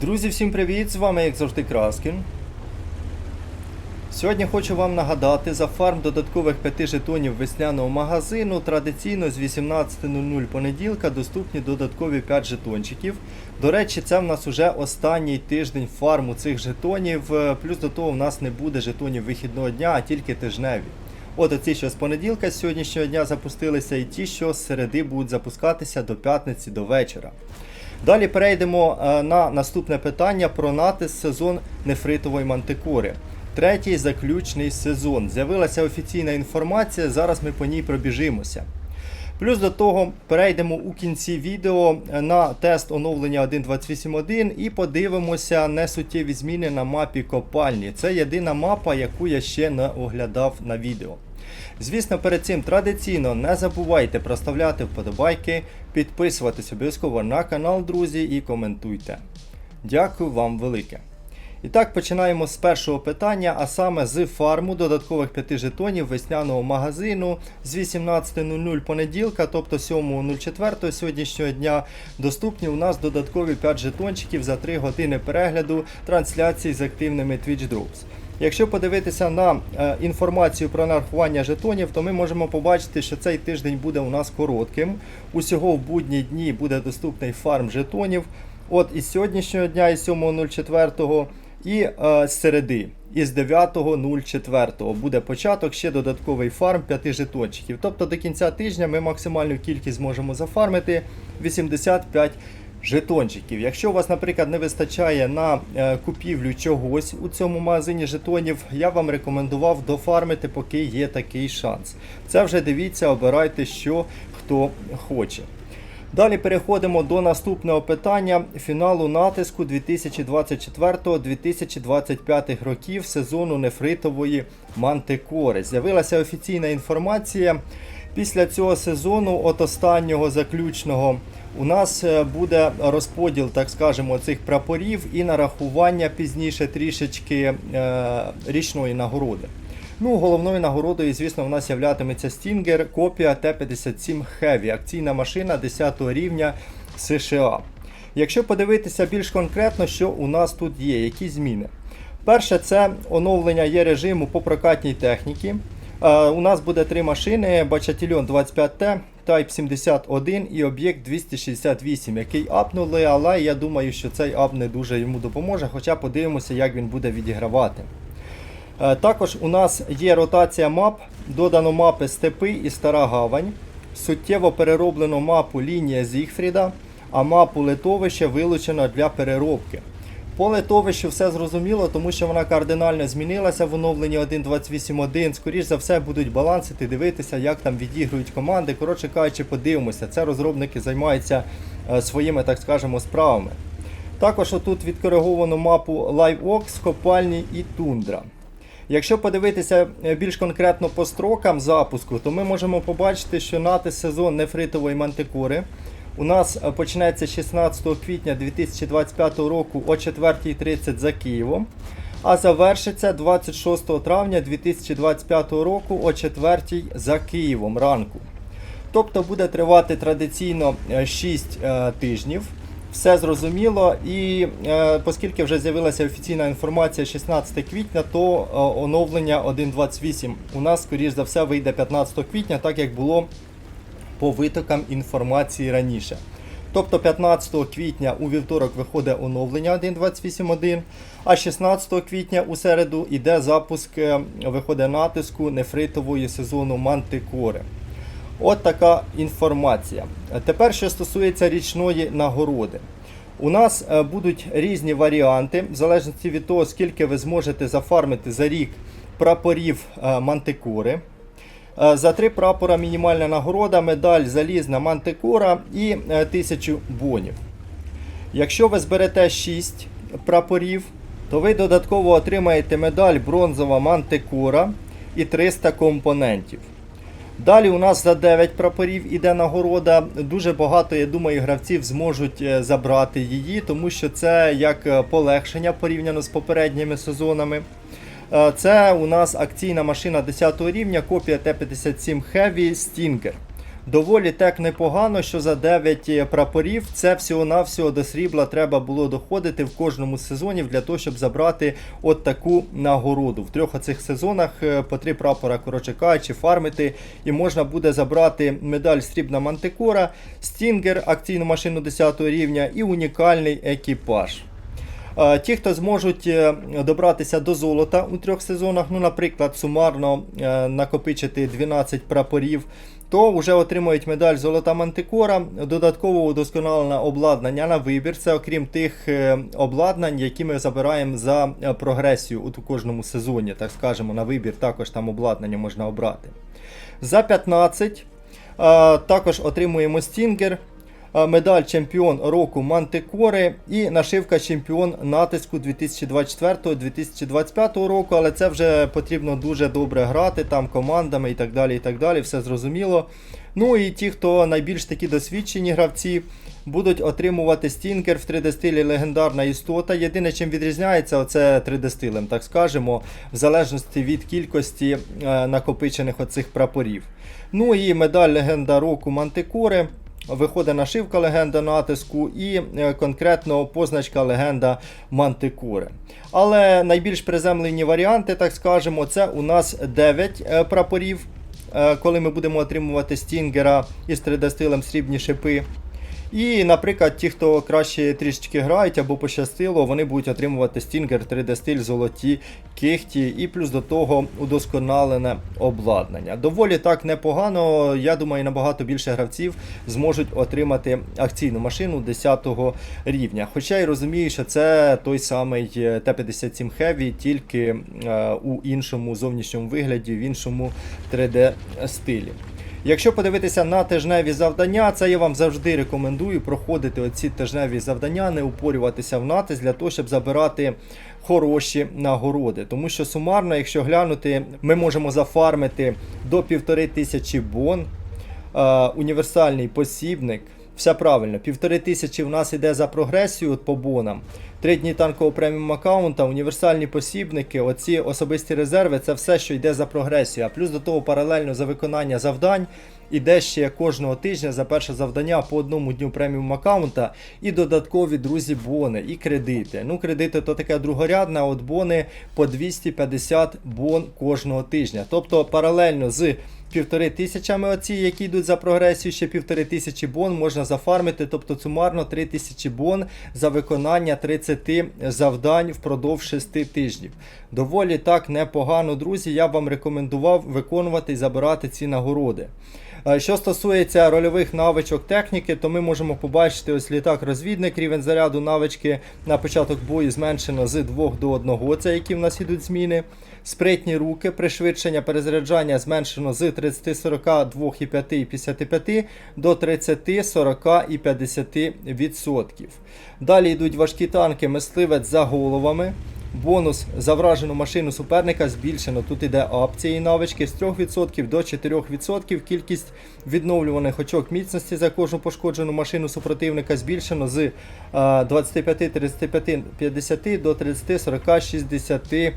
Друзі, всім привіт! З вами, як завжди, Краскін. Сьогодні хочу вам нагадати за фарм додаткових 5 жетонів весняного магазину. Традиційно з 18.00 понеділка доступні додаткові 5 жетончиків. До речі, це в нас уже останній тиждень фарму цих жетонів. Е, Плюс до того в нас не буде жетонів вихідного дня, а тільки тижневі. От оці, що з понеділка з сьогоднішнього дня запустилися, і ті, що з середи будуть запускатися до п'ятниці до вечора. Далі перейдемо е, на наступне питання про натис сезон нефритової мантикори. Третій заключний сезон. З'явилася офіційна інформація, зараз ми по ній пробіжимося. Плюс до того перейдемо у кінці відео на тест оновлення 1.28.1 і подивимося несуттєві зміни на мапі копальні. Це єдина мапа, яку я ще не оглядав на відео. Звісно, перед цим традиційно не забувайте проставляти вподобайки, підписуватись обов'язково на канал, друзі, і коментуйте. Дякую вам велике. І так, починаємо з першого питання, а саме з фарму додаткових 5 жетонів весняного магазину з 18.00 понеділка, тобто 7.04 сьогоднішнього дня, доступні у нас додаткові 5 жетончиків за 3 години перегляду трансляції з активними Twitch Drops. Якщо подивитися на е, інформацію про нарахування жетонів, то ми можемо побачити, що цей тиждень буде у нас коротким. Усього в будні дні буде доступний фарм жетонів. От із сьогоднішнього дня, із 7.04 і е, з середи, із 9.04 буде початок, ще додатковий фарм 5 жетончиків. Тобто до кінця тижня ми максимальну кількість зможемо зафармити 85 жетончиків. Якщо у вас, наприклад, не вистачає на е, купівлю чогось у цьому магазині жетонів, я вам рекомендував дофармити, поки є такий шанс. Це вже дивіться, обирайте, що хто хоче. Далі переходимо до наступного питання фіналу натиску 2024-2025 років сезону нефритової мантикори. З'явилася офіційна інформація. Після цього сезону, от останнього заключного, у нас е, буде розподіл, так скажемо, цих прапорів і нарахування пізніше трішечки е, річної нагороди. Ну, головною нагородою, звісно, в нас являтиметься Stinger копія Т-57 Heavy, акційна машина 10 рівня США. Якщо подивитися більш конкретно, що у нас тут є, які зміни. Перше, це оновлення є режиму по прокатній техніці. Е, у нас буде три машини: Бачатільон 25Т, Type 71 і об'єкт 268, який апнули, але я думаю, що цей ап не дуже йому допоможе, хоча подивимося, як він буде відігравати. Е, Також у нас є ротація мап, додано мапи Степи і Стара Гавань. Суттєво перероблено мапу лінія Зігфріда, а мапу литовища вилучено для переробки. По литовищу все зрозуміло, тому що вона кардинально змінилася в оновленні 1.28.1. Скоріш за все будуть балансити, дивитися, як там відігрують команди. Коротше кажучи, подивимося. Це розробники займаються е, своїми, так скажемо, справами. Також отут відкориговано мапу LiveOx, Копальні і Тундра. Якщо подивитися е, більш конкретно по строкам запуску, то ми можемо побачити, що натис сезон нефритової мантикори у нас е, почнеться 16 квітня 2025 року о 4.30 за Києвом, а завершиться 26 травня 2025 року о 4 за Києвом ранку. Тобто буде тривати традиційно е, 6 е, тижнів. Все зрозуміло, і е, оскільки вже з'явилася офіційна інформація 16 квітня, то е, оновлення 1.28 у нас, скоріш за все, вийде 15 квітня, так як було по витокам інформації раніше. Тобто 15 квітня у вівторок виходить оновлення 1.28.1, а 16 квітня у середу йде запуск, е, виходить натиску нефритової сезону Мантикори. От така інформація. Тепер, що стосується річної нагороди. У нас е, будуть різні варіанти, в залежності від того, скільки ви зможете зафармити за рік прапорів е, мантикори. Е, За три прапора мінімальна нагорода, медаль залізна мантикора і е, 1000 бонів. Якщо ви зберете 6 прапорів, то ви додатково отримаєте медаль бронзова мантикора і 300 компонентів. Далі у нас за 9 прапорів іде нагорода. Дуже багато, я думаю, гравців зможуть е, забрати її, тому що це як е, полегшення порівняно з попередніми сезонами. Е, Це у нас акційна машина 10 рівня, копія Т-57 Heavy Stinger. Доволі так непогано, що за 9 прапорів це всього-навсього до срібла треба було доходити в кожному з сезонів для того, щоб забрати от таку нагороду. В трьох оцих сезонах е, по три прапора, коротше кажучи, фармити, і можна буде забрати медаль срібна мантикора, стінгер, акційну машину 10 рівня і унікальний екіпаж. Е, Ті, хто зможуть е, добратися до золота у трьох сезонах, ну, наприклад, сумарно е, накопичити 12 прапорів, то вже отримують медаль Золота Мантикора, додатково удосконалене обладнання на вибір. Це окрім тих обладнань, які ми забираємо за прогресію у кожному сезоні, так скажемо, на вибір також там обладнання можна обрати. За 15 е, також отримуємо стінгер. Медаль чемпіон року Мантикори і нашивка чемпіон натиску 2024-2025 року, але це вже потрібно дуже добре грати там командами і так далі. і так далі, Все зрозуміло. Ну і ті, хто найбільш такі досвідчені гравці, будуть отримувати стінгер в 3D стилі легендарна істота. Єдине, чим відрізняється, це 3D стилем, так скажемо, в залежності від кількості е, накопичених оцих прапорів. Ну і медаль легенда року Мантикори. Виходить нашивка легенда натиску і е, конкретно позначка легенда Мантикури. Але найбільш приземлені варіанти, так скажемо, це у нас 9 е, прапорів, е, коли ми будемо отримувати стінгера із 3D-стилем срібні шипи. І, наприклад, ті, хто краще трішечки грають або пощастило, вони будуть отримувати стінгер 3D стиль золоті кихті і плюс до того удосконалене обладнання. Доволі так непогано. Я думаю, набагато більше гравців зможуть отримати акційну машину 10 рівня. Хоча й розумію, що це той самий е, Т-57 Heavy, тільки е, у іншому зовнішньому вигляді, в іншому 3D стилі. Якщо подивитися на тижневі завдання, це я вам завжди рекомендую проходити оці тижневі завдання, не упорюватися в натиск для того, щоб забирати хороші нагороди. Тому що сумарно, якщо глянути, ми можемо зафармити до півтори тисячі бон, е, універсальний посібник. Все правильно, півтори тисячі в нас іде за прогресію по бонам. Три дні танкового преміум аккаунта, універсальні посібники, оці особисті резерви це все, що йде за прогресію. А плюс до того паралельно за виконання завдань іде ще кожного тижня за перше завдання по одному дню преміум аккаунта і додаткові друзі бони і кредити. Ну, кредити то таке другорядне, а от бони по 250 бон кожного тижня. Тобто паралельно з півтори тисячами оці, які йдуть за прогресію, ще півтори тисячі бон можна зафармити, тобто сумарно 3 тисячі бон за виконання 30 завдань впродовж 6 тижнів. Доволі так непогано, друзі. Я вам рекомендував виконувати і забирати ці нагороди. Е, Що стосується рольових навичок техніки, то ми можемо побачити ось літак-розвідник, рівень заряду навички на початок бою зменшено з 2 до 1, це які в нас ідуть зміни. Спритні руки, пришвидшення перезаряджання зменшено з 30, 40, 2,5 і 55 до 30, 40 і 50 відсотків. Далі йдуть важкі танки, мисливець за головами. Бонус за вражену машину суперника збільшено. Тут іде ап навички з 3% до 4%. Кількість відновлюваних очок міцності за кожну пошкоджену машину супротивника збільшено з е, 25, 35, 50 до 30, 40, 60.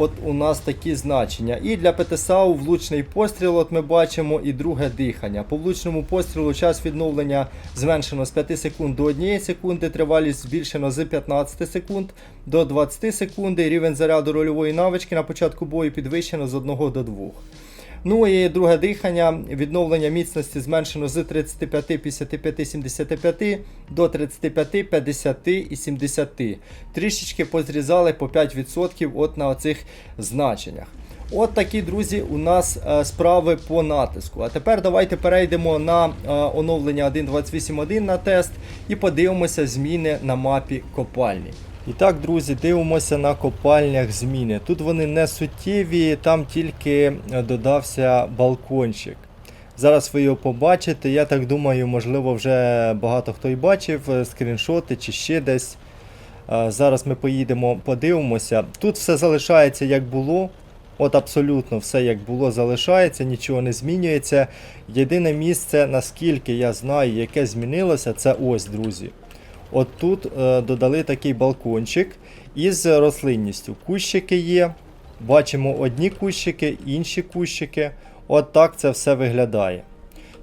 От у нас такі значення. І для ПТСАУ влучний постріл, от ми бачимо, і друге дихання. По влучному пострілу час відновлення зменшено з 5 секунд до 1 секунди, тривалість збільшено з 15 секунд до 20 секунд. Рівень заряду рольової навички на початку бою підвищено з 1 до 2. Ну і друге дихання, відновлення міцності зменшено з 35, 55, 75 до 35, 50 і 70. Трішечки позрізали по 5% от на оцих значеннях. От такі, друзі, у нас е, справи по натиску. А тепер давайте перейдемо на е, оновлення 1.28.1 на тест і подивимося зміни на мапі копальні. І так, друзі, дивимося на копальнях зміни. Тут вони не суттєві, там тільки е, додався балкончик. Зараз ви його побачите. Я так думаю, можливо, вже багато хто і бачив е, скріншоти чи ще десь. Е, Зараз ми поїдемо, подивимося. Тут все залишається як було. От абсолютно все як було, залишається, нічого не змінюється. Єдине місце, наскільки я знаю, яке змінилося, це ось, друзі. От тут е, додали такий балкончик із рослинністю. Кущики є. Бачимо одні кущики, інші кущики. От так це все виглядає.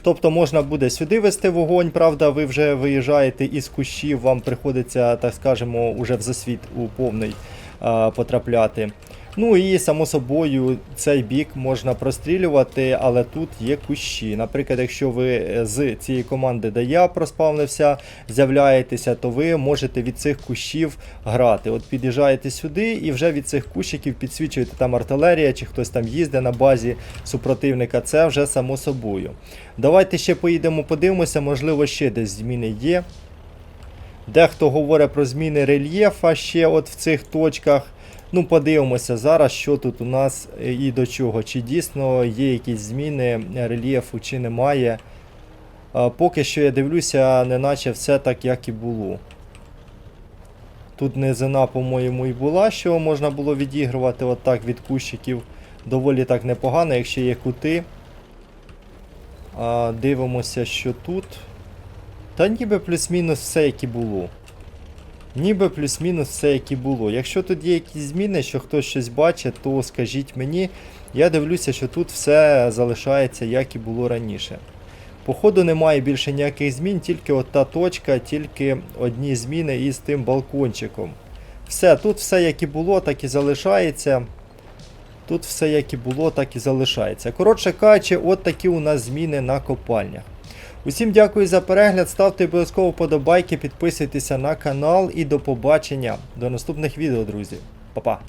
Тобто можна буде сюди вести вогонь, правда, ви вже виїжджаєте із кущів, вам приходиться, так скажемо, уже в засвіт у повний а, потрапляти. Ну і само собою цей бік можна прострілювати, але тут є кущі. Наприклад, якщо ви е, з цієї команди, де я проспавнився, з'являєтеся, то ви можете від цих кущів грати. От під'їжджаєте сюди і вже від цих кущиків підсвічуєте там артилерія, чи хтось там їздить на базі супротивника. Це вже само собою. Давайте ще поїдемо, подивимося, можливо, ще десь зміни є. Дехто говорить про зміни рельєфа ще от в цих точках. Ну, подивимося зараз, що тут у нас е, і до чого. Чи дійсно є якісь зміни рельєфу, чи немає. Поки що я дивлюся, неначе все так, як і було. Тут низина, по-моєму, і була, що можна було відігрувати отак від кущиків. Доволі так непогано, якщо є кути. Дивимося, що тут. Та ніби плюс-мінус все, як і було. Ніби плюс-мінус все, як і було. Якщо тут є якісь зміни, що хтось щось бачить, то скажіть мені. Я дивлюся, що тут все залишається, як і було раніше. Походу немає більше ніяких змін, тільки от та точка, тільки одні зміни із тим балкончиком. Все, тут все як і було, так і залишається. Тут все як і було, так і залишається. Коротше кажучи, от такі у нас зміни на копальнях. Усім дякую за перегляд, ставте обов'язково подобайки, підписуйтеся на канал і до побачення. До наступних відео, друзі. Па-па.